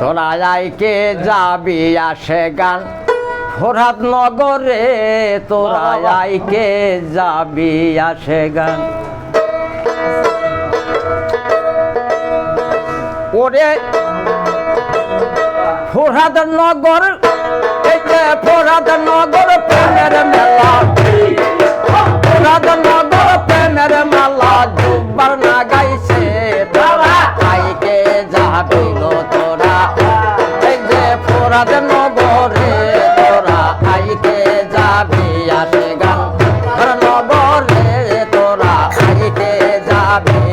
তোরা কে যাবি আসে গান। ফোরাত নগরে তোরা কে যাবি আসে গান। ওরে ফোরাত নগর ফোরাত নগর যাবে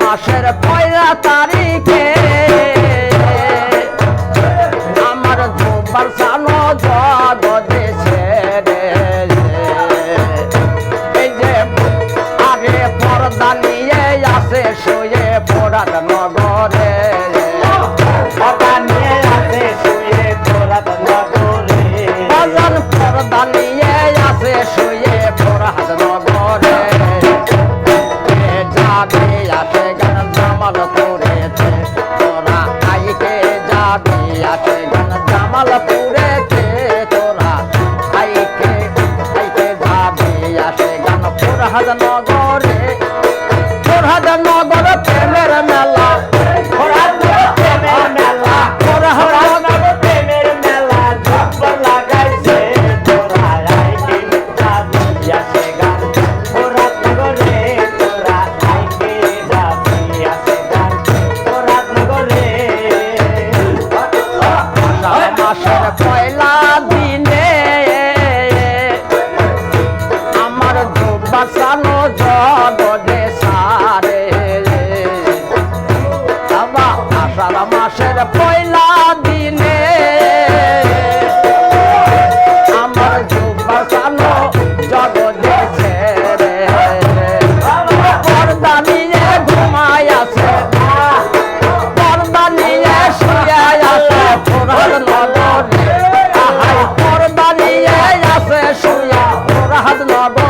মাসের পয়লা তারিখে ফরহাদ নগরে ফরহাদ the law.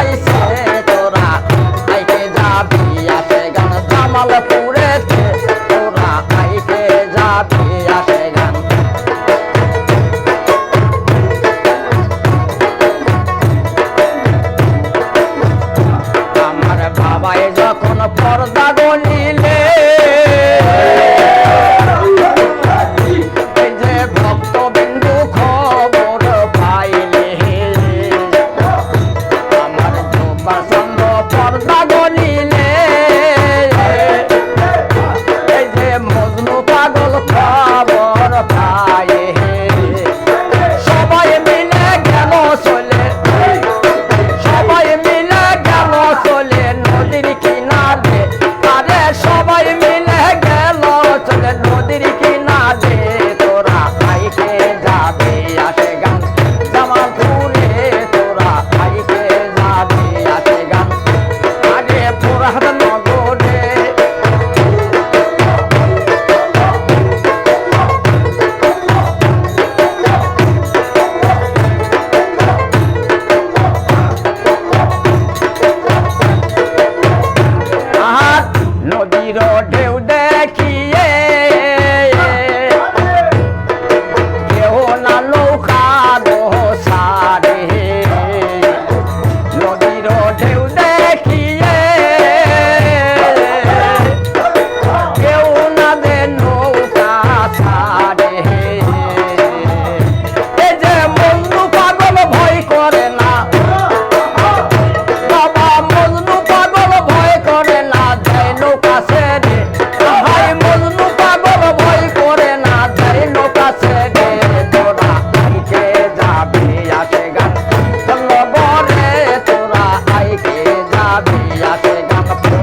আইছে তোরা আইকে যাবি আছে গান Jamal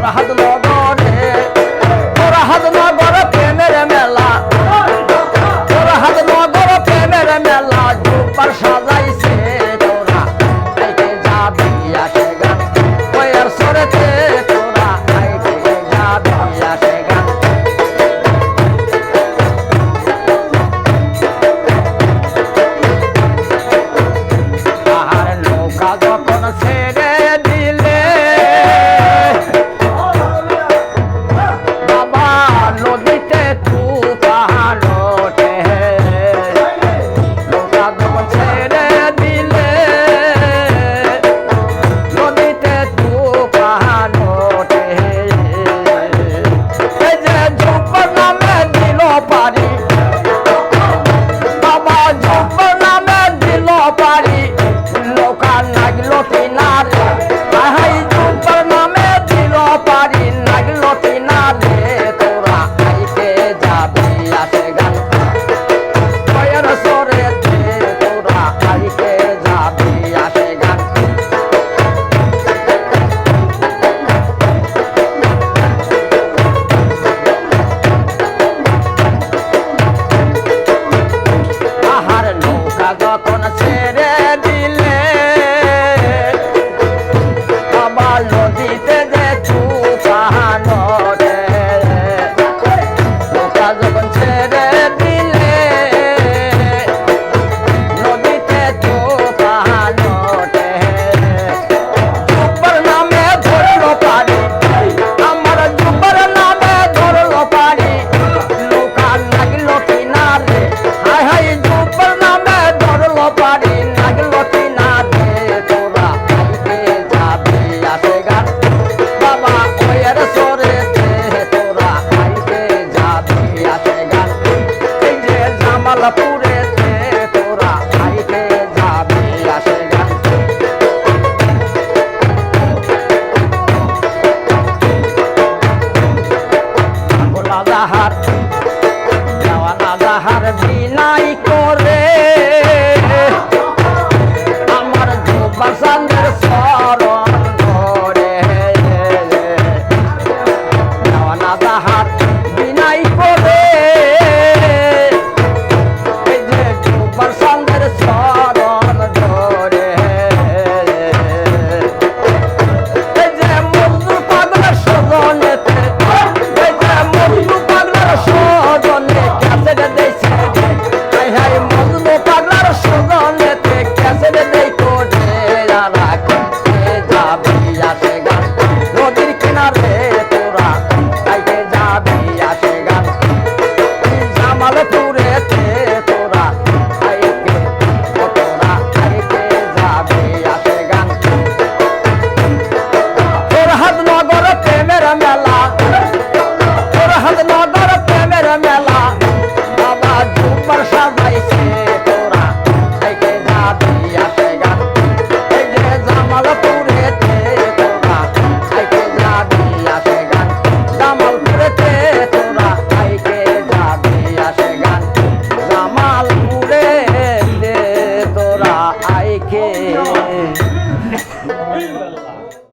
I Barra do Lobo.